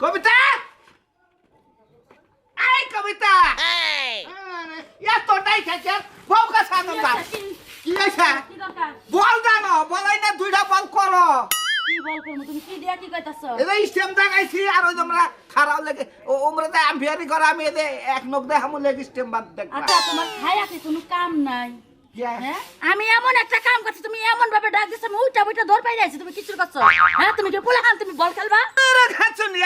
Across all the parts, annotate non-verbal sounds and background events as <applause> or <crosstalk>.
কবিতা? এই কবিতা! আরে, এতটাই খেছে ফোকাস আনন্দ কি হয়েছে কি দরকার? বল জানো বলাই না দুইটা বল করো। কি বল করব? তুমি কি দিয়া কি কইতাছ? এদের স্টেম দেখাইছি আর ওই তোমরা খারাপ লাগে ও ওমরা তো আম্পিয়ারি করে আমি এক নখ দেখামু হামু লেগে স্টেম বাদ দেখবা আচ্ছা তোমার খায়া কি কোনো কাম নাই। আমি এমন একটা কাম করছি তুমি এমন ভাবে ডাক দিছো আমি উল্টা উল্টা ধর পাই যাইছি তুমি কিছু করছ? হ্যাঁ তুমি কি পোলা খান তুমি বল খেলবা?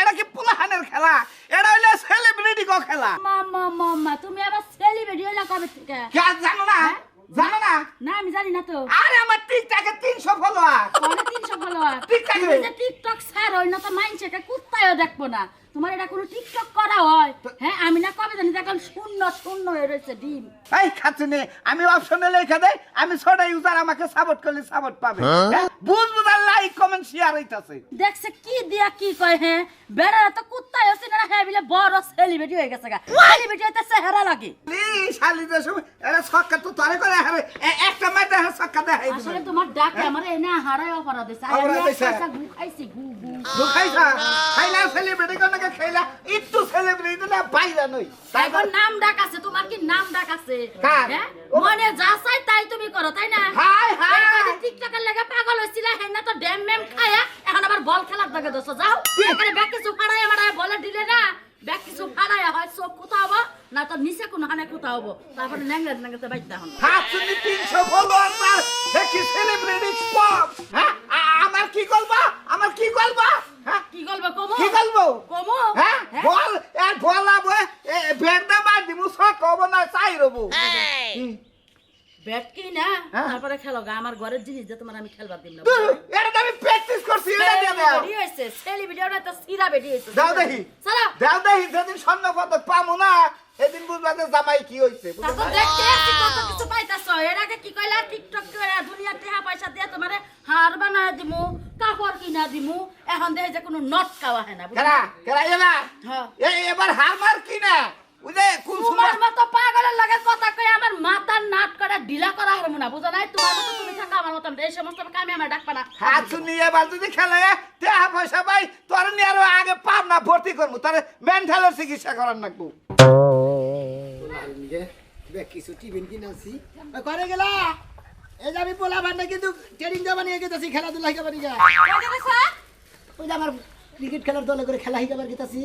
এটা কি পুলাহানের খেলা? এটা হইলে সেলিব্রিটি কো খেলা? মাম্মা মাম্মা তুমি আবার সেলিব্রিটি হইলা কবে থেকে? কে জানো না? জানো না? না আমি জানি না তো। আরে আমার টিকটাকে তিনশো ফলোয়ার পরে তিনশো ফলোয়ার টিকটকে। টিকটক স্যার হই না তো মাইনছে দেখব না। তোমার এটা কোনো টিকটক করা হয়। হ্যাঁ আমি না কবে জানি দেখলাম শূন্য শূন্য হয়ে রয়েছে ডিম। এই খাচ্ছনি আমি অপশনে লেখা দেই আমি ছোট ইউজার আমাকে সাপোর্ট করলে সাপোর্ট পাবে। হ্যাঁ? বুঝ বুঝার লাইক কমেন্ট শেয়ার হইতাছে। দেখছে কি দিয়া কি কয় হ্যাঁ? বেড়া তো কুত্তায় আছে না হ্যাঁ বিলে বড় সেলিব্রিটি হয়ে গেছে গা। সেলিব্রিটি হইতে চেহারা লাগে। সময় এটা ছক্কা তো তরে করে হারে। একটা মাইতে হারে ছক্কা দেখাই আসলে তোমার ডাকে আমার এনে হারাই অপরাধ আমি এক? গু খাইছি গু গু খাইলা সেলিব্রিটি কোন খাইলা একটু সেলিব্রিটি না বাইরা নই। তাই এখন নাম ডাক আছে তোমার কি নাম ডাক আছে? হ্যাঁ? মনে যা চাই তাই তুমি করো তাই না? Hi hi. টিকটকের লেগে পাগল হইছিল হেন তো ড্যাম ম্যাম খায়া এখন আবার বল খেলার দাগে দোষ যাও এখানে ব্যাগ কিছু ফাড়ায় মারায় বলে দিলে না ব্যাগ কিছু ফাড়ায় হয় চোখ কোথা হব না তো নিচে কোনো হানে কোথা হব। তারপরে ন্যাংরা ন্যাংরাতে বাইতে হন হাতনি তিনশো ফলোয়ার তার দেখি সেলিব্রিটি পপ হ্যাঁ আ- আমার কি করবা আমার কি করবা হ্যাঁ কি গল্প কমো কি করব কমো হ্যাঁ বল এর বল আবো বেড় দা বাদ দিমু সব কব না চাই রবো ব্যাট কি না হ্যাঁ। তারপরে খেলো গা আমার ঘরের জিনিস যে তোমার আমি খেলবার দিন না এটা তো আমি প্র্যাকটিস করছি এটা দিয়ে দাও বেডি হয়েছে ছেলে ভিডিওটা তো সিরা বেডি হয়েছে দাও দেখি। চলো। দাও দেখি যেদিন স্বর্ণ পদক পামু না সেদিন বুঝবা যে জামাই কি হইছে তারপর দেখতে কত কিছু পাইতাছো। এর আগে কি কইলা টিকটক করে দুনিয়া টেহা পয়সা দিয়ে তোমারে হার বানা দিমু কাপড় কিনা দিমু এখন দেখে যে কোনো নট খাওয়া হয় না? কেরা কেরা এলা হ্যাঁ। এই এবার হার মার কি কোন তোমার মতো পাগলের লাগে কথা কই আমার মাথার নাট করা ঢিলা করা হারমু না বুঝো নাই? তোমার মতো তুমি থাকা আমার মতো এই সমস্ত কামে আমার ডাকবা না। হাত এবার যদি খেলে পয়সা তোর নিয়ে আরও আগে পাব না ভর্তি করব। তার মেন্টালের চিকিৎসা করার নাকবো কিছু টিফিন কিনেছি করে গেলা? এই যে আমি পোলা কিন্তু ট্রেনিং দেওয়া নিয়ে গেতেছি খেলাধুলা হিকাবার নিয়ে ওই যে আমার ক্রিকেট খেলার দলে করে খেলা হিকাবার গেতেছি।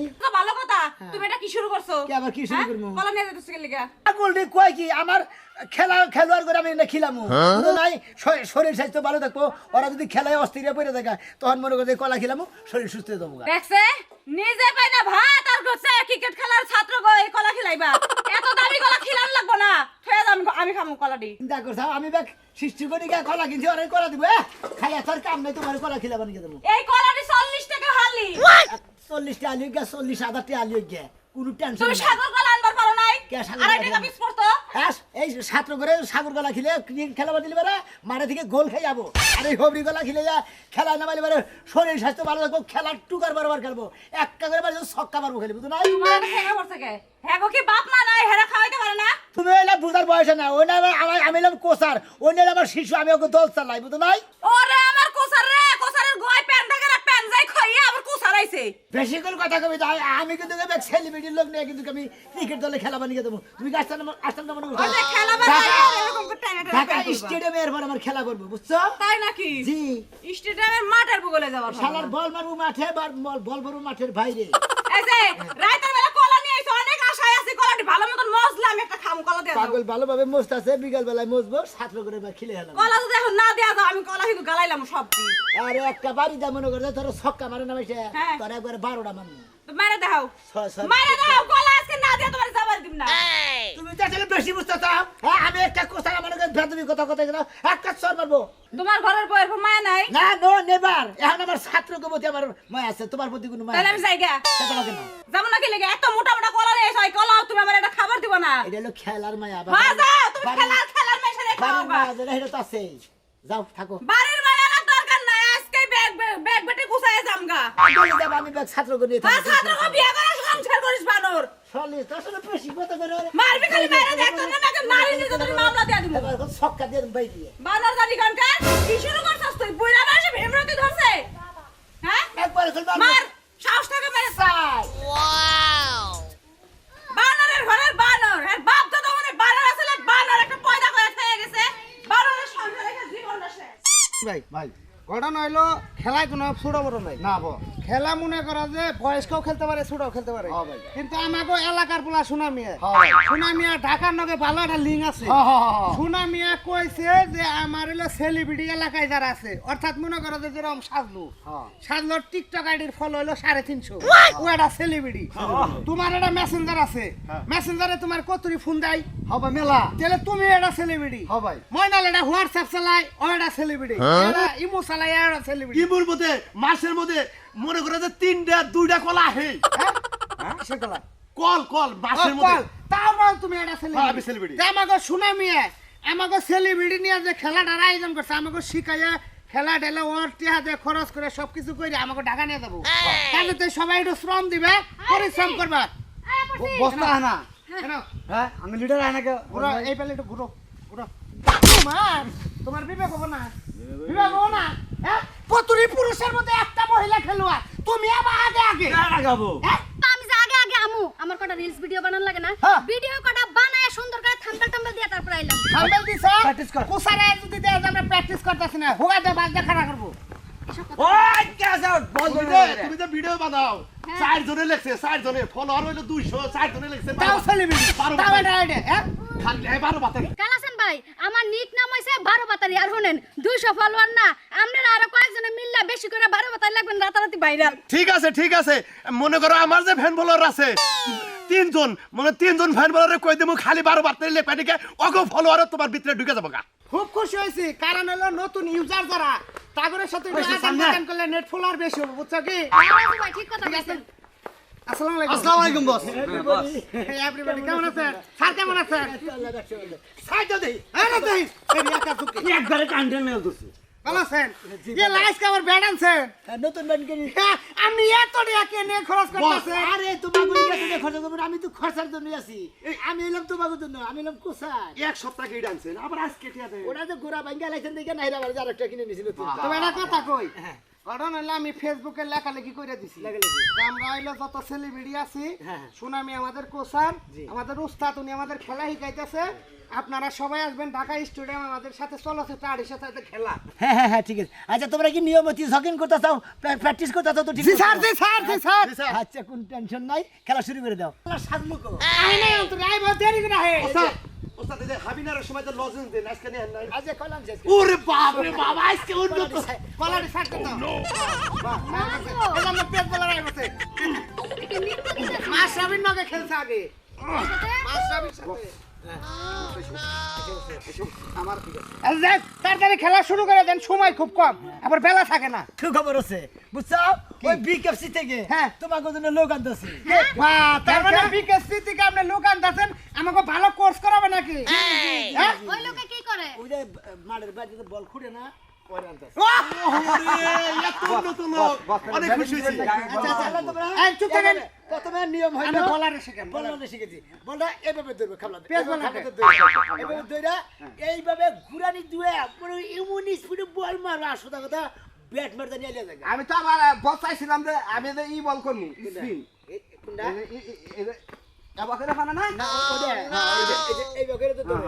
তুমি এটা কি শুরু করছ? কি আবার কি শুরু হ্যাঁ? করব? বলো নিয়ে যেতেছো কে লিগা বললি কয় কি আমার খেলা খেলোয়াড় করে আমি না খিলামু। নাই শরীর স্বাস্থ্য ভালো থাকব। ওরা যদি খেলায় অস্থির পড়ে থাকে তখন মনে করে কলা খিলামু শরীর সুস্থ হয়ে যাব দেখছে? নিজে পাই না ভাত আর করছে ক্রিকেট খেলার ছাত্র এই কলা খিলাইবা। এত দামি কলা খিলান লাগবো না। থয়ে দাও আমি আমি খামু কলা দি চিন্তা করছ? আমি ব্যাগ সৃষ্টি করি গা কলা কিনছি ওরা কলা দিব এ? খালি তোর কাম নাই তোমার কলা খিলাবা নিয়ে দেবো? এই কলাটি চল্লিশ টাকা হালি। চল্লিশটা আলু গা চল্লিশ হাজারটা আলু গে কোনো টেনশন নাই। সাগর কলা আনবার পারো নাই? আড়াই টাকা পিস পড়তো হ্যাঁ এই ছাত্র করে সাগর গলা খেলে ক্রিকেট দিলে পারে মাঠে থেকে গোল খেয়ে যাব। আর এই হবরি গলা খেলে যা খেলায় নামাইলে পারে শরীর স্বাস্থ্য ভালো থাকব খেলার টুকার বারবার খেলব। একটা করে পারে ছক্কা মারবো খেলব তো কে? হ্যাঁ কি বাপ মা নাই? হেরা খাওয়াইতে পারে না? তুমি এলে বুঝার বয়সে না ওই না আমার- আমার আমি এলাম কোচার ওই না আমার শিশু আমি ওকে দল চালাই বুঝতো নাই? ওরে আমার কোসার রে কোসারের গোয় প্যান থাকে না প্যান যাই খাইয়ে আইছে বেশি কোন কথা কবি তাই আমি কিন্তু সেলিব্রিটির লোক নিয়ে কিন্তু আমি ক্রিকেট দলে খেলা বানিয়ে দেবো। তুমি আসতাম আসতাম না মনে করো? খেলা বানায় ঢাকা স্টেডিয়ামে এরপর আমার খেলা করব বুঝছ? তাই নাকি? জি। স্টেডিয়ামের মাঠের বগলে যাওয়ার শালার বল মারবো মাঠে বল বল মাঠের বাইরে। এই যে বেলা কলা নিয়ে আইছো অনেক আশায় আছি কলাটি ভালো মতন খাম কলা দেয়া। পাগল ভালোভাবে মোস্ত আছে বিকাল বেলায় মোসবো ছাত্র করে বা খেলে হেলাম কলা তো দেখো না দেয়া দাও আমি কলা কিন্তু গালাইলাম সব আরে একটা বাড়ি যা মনে করে তোর ছক্কা মারে না মাইছে হ্যাঁ। তোর একবার বারোটা মান তো মাইরে দাও ছয় দাও কলা আজকে না দেয়া তোমার যাবার দিব না। তুমি তো আসলে বেশি বুঝতে চাও হ্যাঁ? আমি একটা কথা মনে ভেদবি কথা কথা গেলাম একটা চর মারবো তোমার ঘরের বউয়ের মায়া নাই? না নো নেবার। এখন আমার ছাত্রকে প্রতি আমার মায় আছে তোমার প্রতি কোনো মায় তাহলে আমি যাই গা তোমাকে না। যাব না কি লেগে এত মোটা মোটা কলা নিয়ে এসো কলা তুমি আমার এটা খাবার দিব না। এটা হলো খেলার মায়া হ্যাঁ যাও তুমি খেলার খেলার মেশে রেখে বাড়ির খাওয়া মায়া যেটা সেটা তো আছেই। যাও থাকো। বাড়ির মায়া বানরের ঘরের বানর আর তো তোমার বানর আসলে বানর একটা পয়দা করে খেয়ে গেছে। বানরের ভাই ভাই। ঘটনা হইল খেলায় কোনো ছোট বড় নাই। না খেলা মনে করো যে বয়স্কও খেলতে পারে ছোটও খেলতে পারে। হ্যাঁ কিন্তু আমাকে এলাকার পোলা সুনামিয়া হ্যাঁ সুনামিয়া ঢাকার নগে ভালো একটা লিঙ্ক আছে। হ্যাঁ হ্যাঁ হ্যাঁ সুনামিয়া কইছে যে আমার হলো সেলিব্রিটি এলাকায় যারা আছে অর্থাৎ মনে করো যে যেরকম সাজলু। হ্যাঁ। সাজলুর টিকটক আইডির ফলো হলো সাড়ে তিনশো। ও একটা সেলিব্রিটি তোমার একটা মেসেঞ্জার আছে। হ্যাঁ। মেসেঞ্জারে তোমার কতরি ফোন দেয়। হবে মেলা। তাহলে তুমি একটা সেলিব্রিটি হ্যাঁ ভাই। ময়নাল এটা হোয়াটসঅ্যাপ চালায় ও একটা সেলিব্রিটি এটা ইমো চালায় ও একটা সেলিব্রিটি ইমুর মধ্যে মাসের মধ্যে মনে করে যে তিনটা দুইটা কলা আহে। সেগুলা কল? কল মাসের মধ্যে। তারপর তুমি একটা হ্যাঁ, আমি সেলিব্রিটি। আমাকে সুনামিয়া আমাকে সেলিব্রিটি নিয়ে যে খেলাটার আয়োজন করছে আমাকে শিখাইয়া খেলা ঢেলে ওর টিহা দিয়ে খরচ করে সবকিছু করে আমাকে ঢাকা নিয়ে যাব। তাহলে তো সবাই একটু শ্রম দিবে পরিশ্রম করবা। বস্তা কেন? হ্যাঁ আমি লিডার হানাকে ঘুরো এই পেলে একটু ঘুরো ঘুরো। তোমার তোমার বিবেক হব না বিবেক হব না। হ্যাঁ কতরি পুরুষের মধ্যে একটা মহিলা খেলোয়াড়? তুমি আবার আগে আগে। গাবো হ্যাঁ আমি যে আগে আগে আমু। আমার কটা রিলস ভিডিও বানান লাগে না? হ্যাঁ। ভিডিও কটা বানায় সুন্দর করে থাম্বেল টাম্বেল দিয়ে তারপর আইলাম। থাম্বেল দিছো? Practice কর। কুসারে যদি দেয় আমরা প্র্যাকটিস করতেছি না হোগা দে বাজ দেখা করব। ওই আউট বল তুমি যে ভিডিও বানাও চার জনে লেখছে চার জনে ফলোয়ার হইল 200 চার জনে লেখছে তাও সেলিব্রিটি তাও। এটা হ্যাঁ? খালি কালাসেন ভাই আমার নিক নাম হইছে বারো বাতারি। আর শুনেন দুইশো ফলোয়ার না। আপনারা আরও কয়েকজনে মিললে বেশি করে বারো বাতারি লাগবেন রাতারাতি ভাইরাল ঠিক আছে ঠিক আছে। মনে করো আমার যে ফ্যান ফলোয়ার আছে তিনজন মানে তিনজন ফ্যান ফলোয়ারে কই দেবো খালি বারো বার্তা লেখা দিকে অগো ফলোয়ার তোমার ভিতরে ঢুকে যাব গা খুব খুশি হয়েছি কারণ হলো নতুন ইউজার যারা তাগরের সাথে আদান করলে নেট ফুল আর বেশি হবে বুঝছ কি? রাজু ভাই ঠিক কথা বলছেন আসসালামু আলাইকুম। আসসালামু আলাইকুম বস এভরিবডি কেমন আছেন? স্যার কেমন আছেন? স্যার দেই আরে দেই এই একা চুক্তি একবারে কান্ডে মেল দিছি আছেন? এ লাইস কাভার ব্যাড আনছেন? নতুন ব্যাংকে হ্যাঁ, আপনি এত টাকা কে খরচ করতেছেন? আরে তোমাকে কাছে খরচ করব আমি তো খরচার জন্য আছি। আমি এলাম তোমাকে জন্য আমি এলাম কোসার এক সপ্তাহ কেটে আনছেন? আবার আজকে টিয়া দেন ওটা তো গোড়া ভাঙ্গা লাইছেন দেখে নাইরা বাড়ি আর কিনে নিয়েছিল তবে একটা কথা কই? কারণ হলো আমি ফেসবুকে লেখালেখি করে দিছি। আমরা হইল যত সেলিব্রিটি আছি হ্যাঁ। সুনামি আমাদের কোচার জি। আমাদের উস্তাদ উনি আমাদের খেলা শিখাইতেছে। আপনারা সবাই আসবেন ঢাকা স্টেডিয়াম আমাদের সাথে চলচ্চিত্র আড়ির সাথে খেলা। হ্যাঁ হ্যাঁ হ্যাঁ ঠিক আছে। আচ্ছা তোমরা কি নিয়মিত জগিং করতে চাও? প্র্যাকটিস করতে চাও তো ঠিক আছে? Sir ji sir ji sir. আচ্ছা কোন টেনশন নাই। খেলা শুরু করে দাও। সাজমু কো আই নাই অন্তরে আই বহুত দেরি করে হে ওস্তাদ ওস্তাদ এই যে সময় তো লজেন্স দেন আজকে নিয়ে নাই। কলাম শেষ ওরে বাপ রে বাপ আজকে উন্নত কলারে সাইড করতে বাহ এই আমরা পেট বলার আই বসে। <laughs> মাশরাফির নগে খেলছে আগে। মাশরাফির সাথে। আমার যাক তাড়াতাড়ি খেলা শুরু করে দেন সময় খুব কম আবার বেলা থাকে না। সুখবর আছে বুঝছ? ওই বিকেএফসি থেকে হ্যাঁ। তোমাকে জন্য লোক আনতেছি। বাহ, তার মানে বিকেএসসি থেকে আপনি লোক আনতেছেন আমাকে ভালো কোর্স করাবে নাকি? হ্যাঁ? ওই লোকে কি করে? ওই যে মাঠের বাড়িতে বল খুঁড়ে না আচ্ছা আচ্ছা এই, আমি তো আবার বসাইছিলাম যে আমি যে ই বল করে না না ওটা এইভাবে ধরে ধরে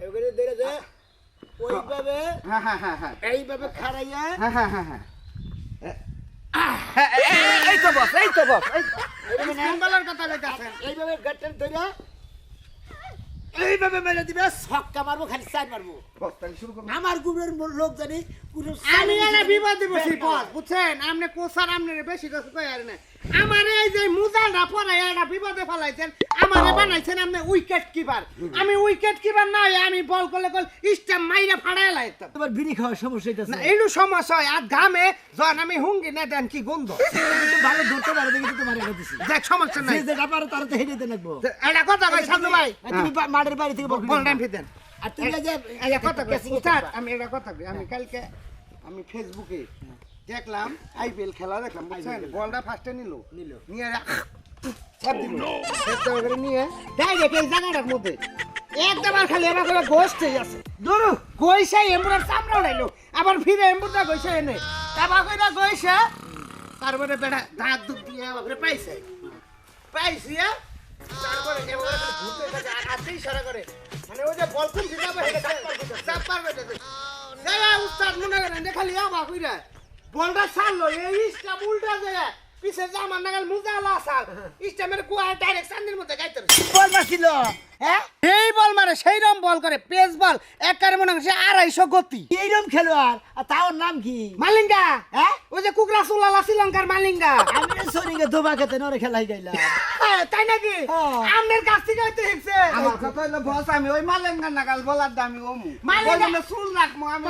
এইভাবে ধরে যে ওইভাবে হ্যাঁ হ্যাঁ হ্যাঁ এইভাবে খাড়াইয়া হ্যাঁ হ্যাঁ হ্যাঁ হ্যাঁ। এই তো বস এই তো বস স্পিন কথা কইতাছেন এইভাবে গাটটা ধরে এইভাবে মেরে দিবে ছক্কা মারবো খালি মারবো। আমার গ্রুপের লোক জানি কোনো আমি এনে বিপদে বসি বস বুঝছেন? আপনি কোসার আপনি বেশি কিছু কই আর না? আমার এই যে মুজালটা পরে এটা বিপদে ফেলাইছেন আমারে বানাইছেন আপনি উইকেট কিপার আমি উইকেট কিপার না হয়ে আমি বল করলে কল মাইরা ফাড়াই লাইতাম। তোমার বিড়ি খাওয়ার সমস্যা না হইতাছে এইটু সমস্যা হয় আর ঘামে যখন আমি হুঙ্গি না দেন কি গন্ধ? <laughs> ভালো ধরতে পারো দেখি তো তোমার দিছি দেখ সমস্যা নাই। যে পারো তারা তো হেঁটে লাগবো এটা কথা কই সাধু ভাই। তুমি মাঠের বাড়ি থেকে বল বল টাইম ফিতেন আর তুমি যে এটা কথা আমি এটা কথা আমি কালকে আমি ফেসবুকে দেখলাম আইপিএল খেলা দেখলাম বুঝছেন? বলটা ফার্স্টে নিল। নিল। নিয়ে ছাপ দিল ছাপ করে নিয়ে ডাইরেক্ট এই জায়গাটার মধ্যে। একবার খালি এবার করে গোষ্ঠই আছে। ধরু গইসা এমবুরার চামড়া উড়াইলো আবার ফিরে এমবুরটা গইসা এনে তারপর কইরা গইসা তারপরে বেটা দাঁত দুধ দিয়ে পাইছে। পাইছি তারপরে এবার ঘুরতে থাকে আর হাতেই ইশারা করে। মানে ওই যে বল কোন দিকে চাপ পারবে এই উস্তাদ মনে করেন খালি অবাক হইরা বলটা ছাড়লো এই ইস্টা উল্টা যায় পিছে জামার নাগাল মুজা লাসাল ইস্টা মেরে কুয়া ডাইরেক্ট সান্দির মধ্যে গাইতে বল মারছিল হ্যাঁ? এই বল মারে সেই রকম বল করে পেস বল একবারে মনে হচ্ছে আড়াইশো গতি। এইরকম খেলোয়াড় আর তার নাম কি? মালিঙ্গা। হ্যাঁ? ওই যে কুকরা সুলালা শ্রীলঙ্কার মালিঙ্গা। আমি ধোবা খেতে নরে খেলাই গাইলাম। হ্যাঁ, তাই নাকি? হ্যাঁ। আমনের কাছ থেকে হইতে শিখছে আমার কথা হলো বস আমি ওই মালেঙ্গা নাগাল বলার দামি ওমু মালেঙ্গা- চুল রাখব আমি।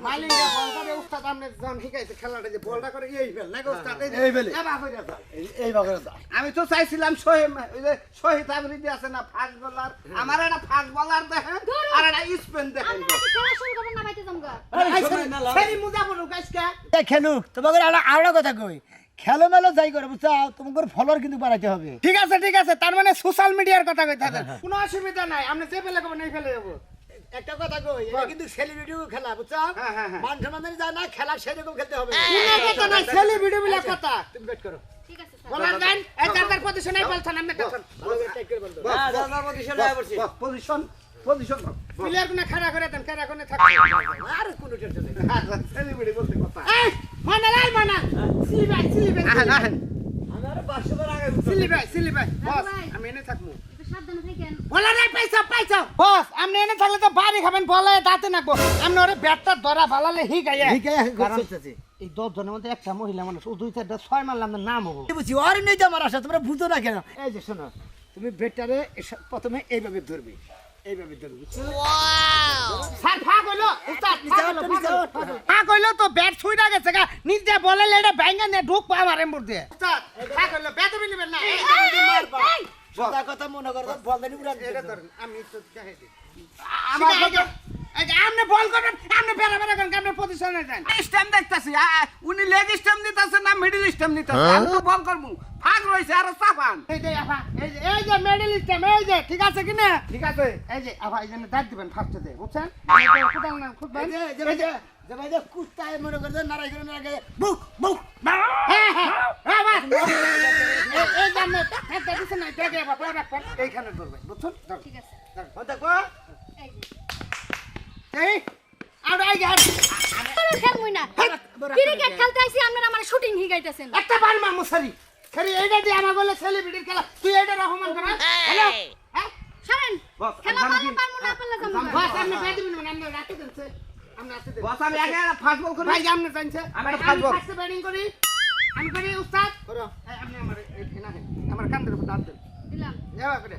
মালিঙ্গা বল করে উস্তাদ আমনে যখন শিখাইছে খেলাটা যে বলটা করে এই ফেল নাকি উস্তাদ এই যে- এই ফেলে। এবার এই বাগরে আমি তো চাইছিলাম শহীদ ওই যে শহীদ আবৃত্তি আছে না ফাস্ট বলার আমার একটা ফাস্ট বলার দেখেন আর একটা স্পেন দেখেন খেলুক তোমাকে আরও কথা কই খেলো মেলো যাই করে বুঝছ? তোমাকে ফলোয়ার কিন্তু বাড়াইতে হবে। ঠিক আছে ঠিক আছে তার মানে সোশ্যাল মিডিয়ার কথা কইতে হবে। কোনো অসুবিধা নাই আমি যে ফেলে নেই ফেলে যাব একটা কথা কই এটা কিন্তু সেলিব্রিটি খেলা বুঝছ? হ্যাঁ, হ্যাঁ, হ্যাঁ। মান সম্মান যায় না খেলা সেরকম খেলতে হবে। কোনো কথা নাই ছেলে ভিডিও কথা। তুমি বেট করো। ঠিক আছে বলার গান এই চার পজিশনে বলছেন আপনি দেখুন ভালো করে টাইট করে বলতো পজিশন পজিশন প্লেয়ার কোনে খাড়া করে দেন খাড়া করে থাকবে আর কোনো টেনশন নেই। সেলিব্রিটি বলতে কথা। এই মানা লাই মানা আমি আর 500 আগে সিলি ভাই বস আমি এনে থাকব। একটু সাবধানে থাকেন। বলা নাই পয়সা পয়সা বস আপনি এনে থাকলে তো বাড়ি খাবেন বলায় দাঁতে নাকবো। আপনি ওরে ব্যাটটা ধরা ভালালে হি গাইয়া ঠিক আছে কারণ এই দশ জনের মধ্যে একটা মহিলা মানুষ ও দুই চারটা ছয় মারলাম নাম হব বুঝছি আর নেই আমার আশা তোমরা বুঝো না কেন? এই যে শোনো তুমি প্রথমে এইভাবে ধরবে এইভাবে ধরবে বুঝছ? স্যার ফাঁক হইল উস্তাদ ফাঁক হইল, নিচে ফাঁক ওঠ, হইল। ফাঁক হইল তো ব্যাট ছুঁড়া গেছে গা নিজ দিয়ে বলে লেডা ব্যাঙ্গা নিয়ে ঢুক পা মারে দিয়ে। উস্তাদ ফাঁক হইল ব্যাট না। সোজা কথা মনে করো বল দেনি এটা ধরেন, আমি তো দেখাই আমার আপনি বল করবেন আপনি বেড়া বেড়া করেন আপনি পজিশনে যান। স্টেম দেখতাছি উনি লেগ স্টেম দিতেছে না মিডল স্টেম দিতেছে? আমি তো বল করব। ফাঁক রয়েছে আর চাপান। এই যে আফা এই যে এই যে এই যে ঠিক আছে কি না? ঠিক আছে। এই যে আফা এই জন্য দাঁত দিবেন ফার্স্টে বুঝছেন? এই যে কোদাল না খুব এই যে ভাই যে কুত্তায় মনে করছে নারাই করে নারাই করে বুক বুক হ্যাঁ হ্যাঁ হ্যাঁ বাস। <laughs> এই- এই যে আপনি একটা না দেখে আবার রাখবেন এইখানে ধরবেন বুঝছেন ঠিক আছে। দেখো। এই আর এই যে তোর খেলমুই না। ক্রিকেট খেলতে আইছি আপনারা আমার শুটিং হিগাইতেছেন একটা বার মামু সারি। খালি এইটা দিয়ে আমার বলে সেলিব্রিটির খেলা। তুই এইটা রহমান করা হ্যালো? হ্যাঁ? খেলা আমি পারলে কি- না পারলে যাব বস আপনি ব্যাট না আপনি রাখতে দেন বস আমি একা ফাস্ট বল করি। ভাই আপনি জানছে আমি ফাস্ট বল। ফার্স্টে ব্যাটিং করি। আমি করি উস্তাদ। করো। আপনি আমার এই আমার কান্দের উপর দাঁত দেন। দিলাম। এবার করে।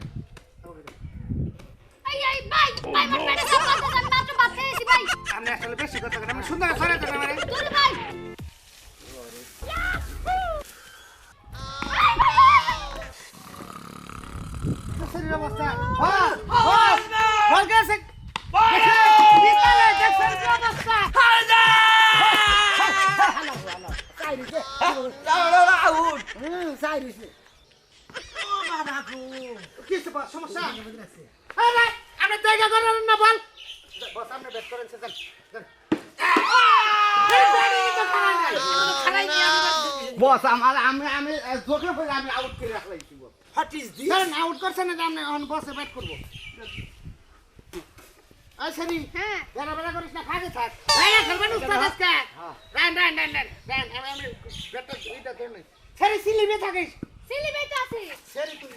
এই এই ভাই ভাই আমার পেটে সব কথা আমি মাত্র ভাত খেয়েছি ভাই। আপনি আসলে বেশি কথা করেন আমি সুন্দর করে দেন আমারে। তোর ভাই। হুম সাই দিছে কিছু বস? সমস্যা? আরে আপনি দেখা করেন না বল। বস আপনি ব্যাট করেন স্যার বস আমার আমি আমি চোখে পড়ে আমি আউট করে রাখলাইছি boss. What is this out করছেন না আপনি এখন বসে ব্যাট করব। আই সারি হ্যাঁ। বেলা বেলা করিস না খাগে থাক। রাইনা খেলবেন উস্তাদ আজকে। Run run run run run. আমি আমি ব্যাটটা দুইটা ধরে সারি সিলিমে থাকিস। সিলি ভাই তো আছে। সারি তুই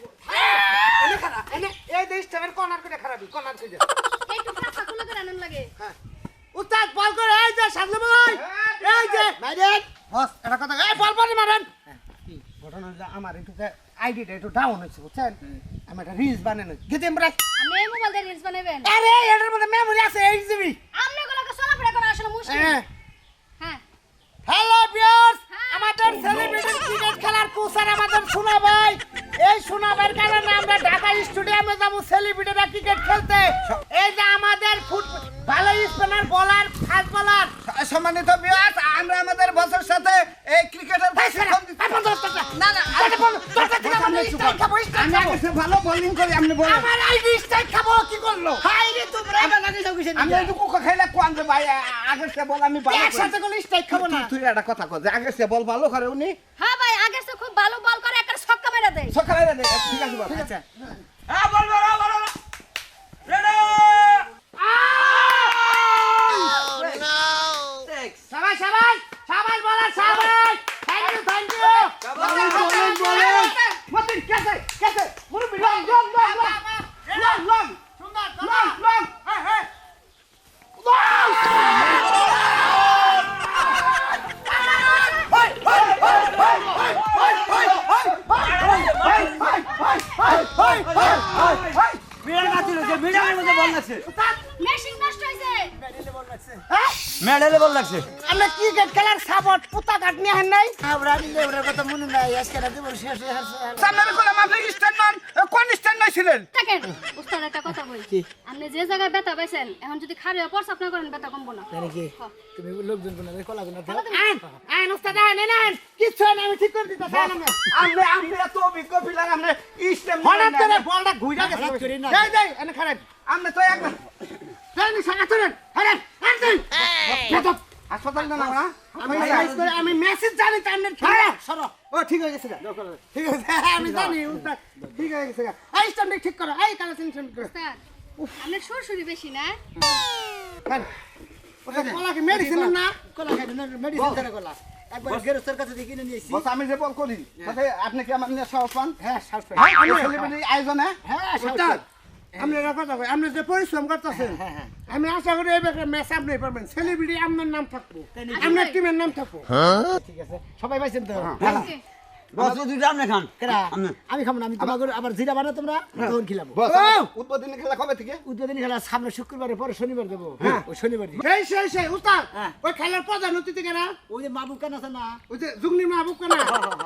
এনে খারাপ এনে এই দেশ টাইমের কর্নার করে খারাপই কর্নার করে। একটু ফাঁকা খুলে করে আনন্দ লাগে। হ্যাঁ। উস্তাদ বল করে এই যে সাজলে ভাই এই যে। মাইরেন। বস এটা কথা এই বল বল মারেন ঘটনা হলো আমার একটু আইডিটা একটু ডাউন হয়েছে বুঝছেন? আমি একটা রিলস বানানো গেতে আমরা। আমি এই মোবাইল দিয়ে রিলস বানাবেন আরে এটার মধ্যে মেমোরি আছে এইট জিবি আপনি গুলোকে চলাফেরা করা আসলে মুশকিল। হ্যাঁ। হ্যাঁ। হ্যালো ভিউয়ার্স আমাদের সেলিব্রিটি ক্রিকেট খেলার কোচার আমাদের সোনা ভাই এই সোনা ভাইয়ের কারণে আমরা ঢাকা স্টেডিয়ামে যাব সেলিব্রিটিরা ক্রিকেট খেলতে। এই যে আমাদের ফুট ভালো স্পিনার বলার ফাস্ট বলার সম্মানিত বিয়াস আমরা আমাদের বসের সাথে এই ক্রিকেটের না না ভালো বোলিং করি আপনি আমার আইডি স্ট্রাইক খাব কি করল? হাই রে তোমরা আমি একটু কুকা খাইলে কোন যে ভাই আগে সে বল আমি ভালো। একসাথে কোন স্ট্রাইক খাব না। তুই একটা কথা কর যে আগে সে বল ভালো করে উনি হ্যাঁ ভাই আগের সে খুব ভালো বল করে একটা ছক্কা মেরে দেয়। ছক্কা মেরে দেয়। ঠিক আছে ঠিক আচ্ছা বল লাগছে। আমরা ক্রিকেট খেলার সাপোর্ট পুতা কাট নিয়ে হেন নাই? আমরা ওটার কথা মনে নাই আজকে রাতে বসে আসে সামনে কোন আপনি স্ট্যান্ড নন? কোন স্ট্যান্ড নাই ছিলেন থাকেন উস্তাদ একটা কথা বলি। আপনি যে জায়গায় ব্যথা পাইছেন এখন যদি খারে পরসাপ না করেন ব্যথা কমবো না। নাকি তুমি লোকজন কোন কলা কোন আইন আইন উস্তাদ আইন এনে আইন। কিচ্ছু হয় না আমি ঠিক করে দিতেছি আইন আমি আপনি আপনি এত অভিজ্ঞ প্লেয়ার আপনি স্ট্যান্ড হঠাৎ করে বলটা ঘুরে গেছে। করে যাই যাই এনে খারাপ আপনি তো এক যাই নি সাকা তুলেন আরে আন তুই বেদব। হাসপাতাল না আমরা আমি সাইজ করে আমি মেসেজ জানি টাইমের খেলা সরো। ও ঠিক হয়ে গেছে গা। ঠিক আছে হ্যাঁ, আমি জানি উস্তাদ। ঠিক হয়ে গেছে গা। এই স্ট্যান্ড ঠিক করো। এই কালেকশন স্ট্যান্ড করো। আপনার সুরসুরি বেশি না? খান। ওটা কলা কি মেডিসিন না? কলা মেডিসিন ধরে কলা। একবার গেরস্তের কাছে দিয়ে কিনে নিয়েছি। বস আমি যে বল করি আপনি কি আমার নিয়ে সাহস পান? হ্যাঁ। আয়োজনে? হ্যাঁ উস্তাদ পাই। আপনি একটা কথা আপনি যে পরিশ্রম করতেছেন আমি আশা করি এই ব্যাপারে ম্যাচ আপনি পারবেন সেলিব্রিটি আপনার নাম থাকব। আপনার টিমের নাম থাকব। ঠিক আছে। সবাই পাইছেন তো? বস দুইটা আপনি খান। কেরা? আমি খাব না আমি তোমাকে আবার জিরা বানা তোমরা তখন খিলাবো। উদ্বোধনী খেলা কবে থেকে? উদ্বোধনী খেলা সামনে শুক্রবারে পরে শনিবার দেবো। হ্যাঁ। ওই শনিবার সেই সেই সেই উস্তাদ! হ্যাঁ। ওই খেলার প্রধান অতিথি কেনা ওই যে মাবু কান আছে না? ওই যে জুগনি মাহবুব কেনা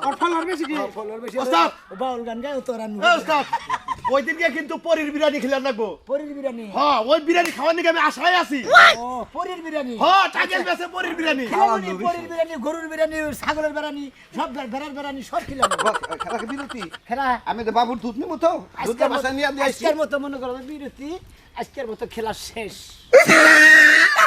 ওর ফলোয়ার বেশি কি? ফলোর বেশি। ওস্তাদ! বাউল গান গায় ও তো রান এ ওস্তাদ ওই দিনকে কিন্তু পরির বিরিয়ানি খেলে লাগবো। পরির বিরিয়ানি? হ্যাঁ ওই বিরিয়ানি খাওয়ার দিকে আমি আশায় আছি। ও পরির বিরিয়ানি? হ্যাঁ টাইটেল বেছে পরির বিরিয়ানি। পরির বিরিয়ানি গরুর বিরিয়ানি ছাগলের বিরিয়ানি সব ভেড়ার বিরিয়ানি সব খিলাবো বস খেলা কি বিরতি? খেলা? আমি তো বাবুর দুধ নিবো তো। দুধটা বাসায় নিয়ে মতো- আজকের মতো মনে করো বিরতি আজকের মতো খেলা শেষ। <laughs>